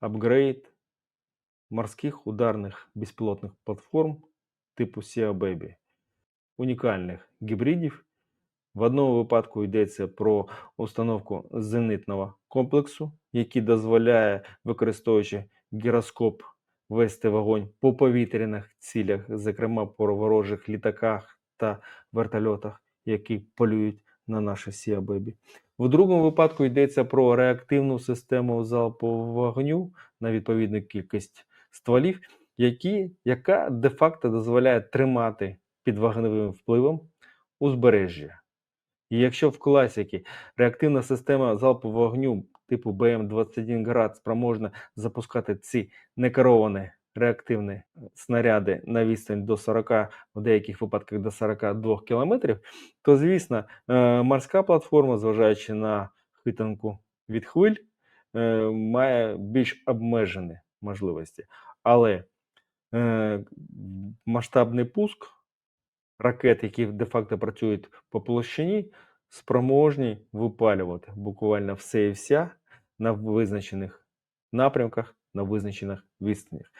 апгрейд морських ударних безпілотних платформ типу Sea Baby, унікальних гібридів. В одному випадку йдеться про установку зенитного комплексу, який дозволяє, використовуючи гіроскоп, вести вогонь по повітряних цілях, зокрема по ворожих літаках та вертольотах, які полюють на Sea Baby. В другому випадку йдеться про реактивну систему залпового вогню на відповідну кількість стволів, які, яка де-факто дозволяє тримати під вогневим впливом узбережжя. І якщо в класіки реактивна система залпового вогню типу БМ-21 град спроможна запускати ці некеровані реактивні е, снаряди на відстань до 40, в деяких випадках до 42 кілометрів, то звісно, е, морська платформа, зважаючи на хитанку від хвиль, е, має більш обмежені можливості. Але масштабний пуск ракет, які де-факто працюють по площині, спроможні випалювати буквально все і вся на визначених напрямках, на визначених відстанях.